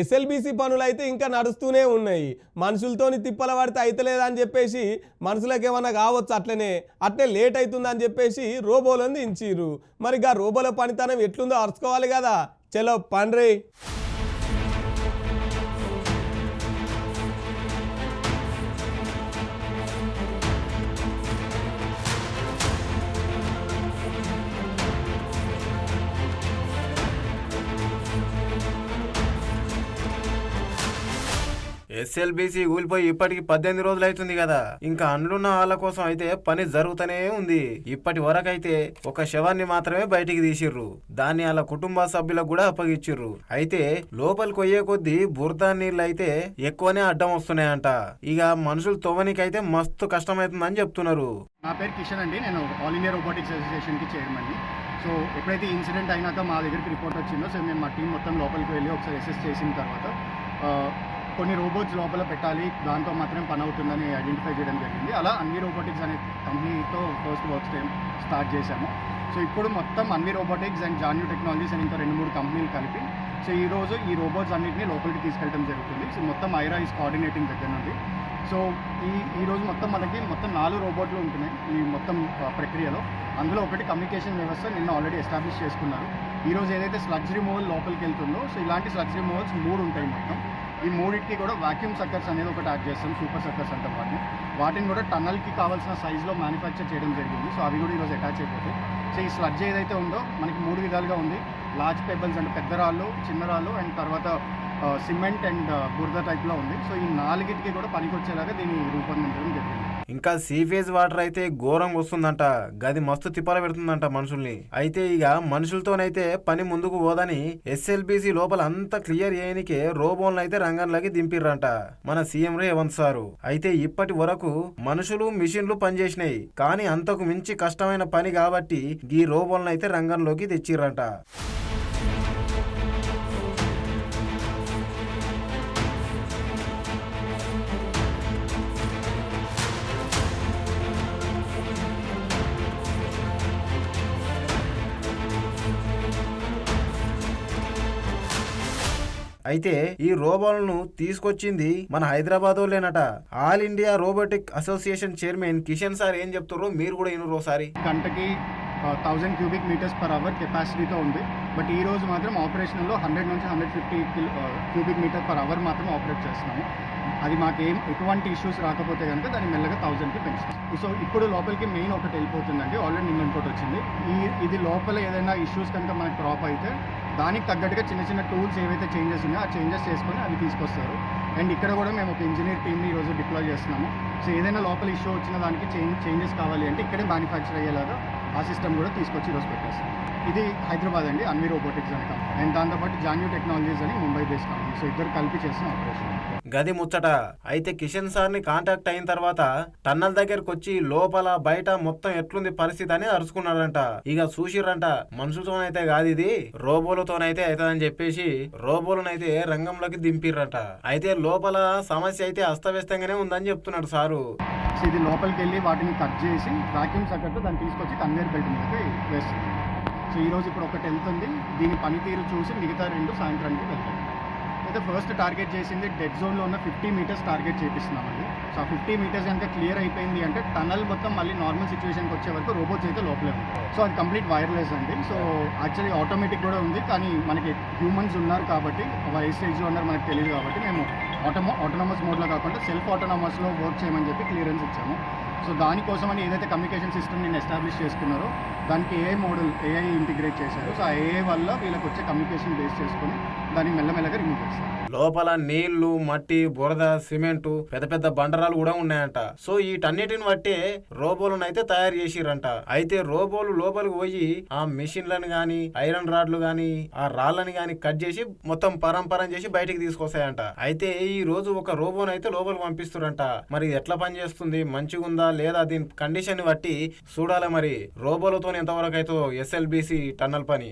SLBC పనులు అయితే ఇంకా నడుస్తూనే ఉన్నాయి. మనుషులతోని తిప్పల పడితే అయితలేదని చెప్పేసి మనుషులకు ఏమన్నా కావచ్చు అట్లనే? అట్లే లేట్ అవుతుందని చెప్పేసి రోబోలను దించిర్రు. మరి గా రోబోల పనితనం ఎట్లుందో అరుచుకోవాలి కదా. చలో పండ్రీ. ఎస్ఎల్బిసి ఊలిపోయి ఇప్పటికి పద్దెనిమిది రోజులు అవుతుంది కదా. ఇంకా అండ్లున్న వాళ్ళ కోసం అయితే పని జరుగుతూనే ఉంది. ఇప్పటి వరకు అయితే ఒక శవాన్ని మాత్రమే బయటికి తీసిర్రు. దాన్ని వాళ్ళ కుటుంబ సభ్యులకు కూడా అప్పగిచ్చిర్రు. అయితే లోపలికి పోయే కొద్దీ బురద నీళ్ళు అయితే ఎక్కువనే అడ్డం వస్తున్నాయంట. ఇక మనుషులు తోవనికైతే మస్తు కష్టమవుతుందని చెప్తున్నారు. నా పేరు కిషన్ అండి. నేను ఆల్ ఇండియా రోబోటిక్స్ అసోసియేషన్కి చైర్మన్ని సో ఎప్పుడైతే ఇన్సిడెంట్ అయినాక మా దగ్గరికి రిపోర్ట్ వచ్చిందో సో మేము మా టీం మొత్తం లోపలికి వెళ్ళి ఒకసారి అసెస్ చేసిన తర్వాత కొన్ని రోబోట్స్ లోపల పెట్టాలి దాంతో మాత్రం పని అవుతుందని ఐడెంటిఫై చేయడం జరిగింది. అలా అన్ని రోబోటిక్స్ అనే కంపెనీతో ఫస్ట్ వర్క్ స్టార్ట్ చేశాము. సో ఇప్పుడు మొత్తం అన్ని రోబోటిక్స్ అండ్ జాన్యూ టెక్నాలజీస్ అని ఇంకా రెండు మూడు కంపెనీలు కలిపి సో ఈ రోజు ఈ రోబోట్స్ అన్నింటినీ లోపలికి తీసుకెళ్ళడం జరుగుతుంది. సో మొత్తం ఐరా ఈస్ కోఆర్డినేటింగ్ దగ్గర నుండి. సో ఈ ఈ రోజు మొత్తం మనకి మొత్తం నాలుగు రోబోట్లు ఉంటున్నాయి ఈ మొత్తం ప్రక్రియలో. అందులో ఒకటి కమ్యూనికేషన్ వ్యవస్థ నిన్న ఆల్రెడీ ఎస్టాబ్లిష్ చేసుకున్నారు. ఈ రోజు ఏదైతే స్లగ్స్ రిమూవల్ లోపలికి వెళ్తుందో సో ఇలాంటి స్లగ్స్ రిమూవల్స్ మూడు ఉంటాయి మొత్తం. ఈ మూడింటికి కూడా వాక్యూమ్ సక్కర్స్ అనేది ఒకటి యాడ్ చేస్తాం సూపర్ సక్కర్స్ అంటాం వాటిని. వాటిని కూడా టన్నల్కి కావాల్సిన సైజులో మ్యానుఫ్యాక్చర్ చేయడం జరిగింది. సో అవి కూడా ఈరోజు అటాచ్ అయిపోతాయి. సో ఈ స్లడ్జ్ ఏదైతే ఉందో మనకి మూడు విధాలుగా ఉంది. లార్జ్ పెబల్స్ అంటే పెద్ద రాళ్ళు చిన్న రాళ్ళు అండ్ తర్వాత uh, సిమెంట్ అండ్ uh, బురద టైప్లో ఉంది. సో ఈ నాలుగిటికి కూడా పనికొచ్చేలాగా దీన్ని రూపొందించడం జరిగింది. ఇంకా సీఫేజ్ వాటర్ అయితే ఘోరం వస్తుందంట. గది మస్తు తిప్పల పెడుతుందంట మనుషుల్ని. అయితే ఇక మనుషులతోనైతే పని ముందుకు పోదని ఎస్ఎల్బిసి లోపల అంతా క్లియర్ చేయనికే రోబోలను అయితే రంగంలోకి దింపిర్రంట మన సీఎం రేవంత్ సారు. అయితే ఇప్పటి వరకు మనుషులు మిషన్లు పనిచేసినాయి. కానీ అంతకు మించి కష్టమైన పని కాబట్టి ఈ రోబోలను అయితే రంగంలోకి తెచ్చిర్రంట. అయితే ఈ రోబోలను తీసుకొచ్చింది మన Hyderabad లేనట all India robotic association chairman Kishan sir ఏం చెప్తారో మీరు కూడా ఇనురు ఒకసారి. గంటకి thousand cubic metres per hour కెపాసిటీతో ఉంది. బట్ ఈ రోజు మాత్రం ఆపరేషన్లో హండ్రెడ్ నుంచి hundred fifty cubic metre per hour మాత్రం ఆపరేట్ చేస్తున్నాము. అది మాకేం ఎటువంటి ఇష్యూస్ రాకపోతే కనుక దాన్ని మెల్లగా థౌజండ్కి పెంచుతాం. సో ఇప్పుడు లోపలికి మెయిన్ ఒకటి వెళ్ళిపోతుందండి ఆల్రెడీ నిన్న ఇంకోటి వచ్చింది. ఈ ఇది లోపల ఏదైనా ఇష్యూస్ కనుక మనకి క్రాప్ అయితే దానికి తగ్గట్టుగా చిన్న చిన్న టూల్స్ ఏవైతే చేంజెస్ ఉన్నాయో ఆ చేంజెస్ చేసుకొని అవి తీసుకొస్తారు. అండ్ ఇక్కడ కూడా మేము ఒక ఇంజనీర్ టీమ్ని ఈరోజు డిప్లాయ్ చేస్తున్నాము. సో ఏదైనా లోపల ఇష్యూ వచ్చిన దానికి చేంజ్ చేంజెస్ కావాలి అంటే ఇక్కడే మ్యానుఫ్యాక్చర్ అయ్యేలాగా ఆ సిస్టమ్ కూడా తీసుకొచ్చి ఈరోజు పెట్టేస్తాం. ఇది హైదరాబాద్ అండి అన్వి రోబోటిక్స్ అనే కంపెనీ అండ్ దాంతోపాటు జాన్యూ టెక్నాలజీస్ అని ముంబై బేస్ కంపెనీ సో ఇద్దరు కలిపి చేసిన ఆపరేషన్ గది ముచ్చట. అయితే కిషన్ సార్ని కాంటాక్ట్ అయిన తర్వాత టన్నల్ దగ్గరకు వచ్చి లోపల బయట మొత్తం ఎట్లుంది పరిస్థితి అని అరుచుకున్నాడంట. ఇక చూసిర్రంట మనుషులతోనైతే కాదు ఇది రోబోలతోనైతే అవుతుందని చెప్పేసి రోబోలనైతే రంగంలోకి దింపిర్రంట. అయితే లోపల సమస్య అయితే అస్తవ్యస్తంగానే ఉందని చెప్తున్నాడు సారు. ఇది లోపలికి వెళ్ళి వాటిని కట్ చేసి వాక్యూమ్ సక్కర్తో దాన్ని తీసుకొచ్చి కన్వేర్ బెల్ట్ మీదకి వేస్తుంది. సో ఈరోజు ఇప్పుడు ఒకటి వెళ్తుంది. దీని పనితీరు చూసి మిగతా రెండు సాయంత్రానికి వెళ్తాయి అయితే ఫస్ట్ టార్గెట్ చేసింది డెడ్ జోన్లో ఉన్న ఫిఫ్టీ మీటర్స్ టార్గెట్ చేపిస్తున్నామండి సో ఆ ఫిఫ్టీ మీటర్స్ కనుక క్లియర్ అయిపోయింది అంటే టనల్ మొత్తం మళ్ళీ నార్మల్ సిచ్యువేషన్కి వచ్చే వరకు రోబోట్స్ అయితే లోపలే ఉంటాయి. సో అది కంప్లీట్ వైర్లెస్ అండి. సో యాక్చువల్లీ ఆటోమేటిక్ కూడా ఉంది కానీ మనకి హ్యూమన్స్ ఉన్నారు కాబట్టి ఏ స్టేజ్లో ఉన్నారు మనకు తెలియదు కాబట్టి మేము ఆటోమో ఆటోనమస్ మోడ్లో కాకుండా సెల్ఫ్ ఆటోనమస్లో వర్క్ చేయమని చెప్పి క్లియరెన్స్ ఇచ్చాము. సో దానికోసమని ఏదైతే కమ్యూనికేషన్ సిస్టమ్ నేను ఎస్టాబ్లిష్ చేసుకున్నారో దానికి ఏఐ మోడల్ ఏఐ ఇంటిగ్రేట్ చేశారు సో ఆ ఏఐ వల్ల వీళ్ళకి వచ్చే కమ్యూనికేషన్ బేస్ చేసుకొని దాన్ని మెల్లమెల్లగా రిమూవ్ చేస్తారు. లోపల నీళ్ళు మట్టి బురద సిమెంట్ పెద్ద పెద్ద బండరాలు కూడా ఉన్నాయంట. సో వీటన్నిటిని బట్టే రోబోలను అయితే తయారు చేసిరంట. అయితే రోబోలు లోపలికి పోయి ఆ మిషన్లను గాని ఐరన్ రాడ్లు గాని ఆ రాళ్ళని గాని కట్ చేసి మొత్తం పరంపరం చేసి బయటికి తీసుకొస్తాయంట. అయితే ఈ రోజు ఒక రోబోను అయితే లోపలికి పంపిస్తురంట. మరి ఇది ఎట్లా పనిచేస్తుంది మంచిగా ఉందా? లేదా దీని కండిషన్ బట్టి చూడాలి మరి. రోబోలతో ఎంతవరకు అయితే ఎస్ఎల్బిసి టన్నల్ పని.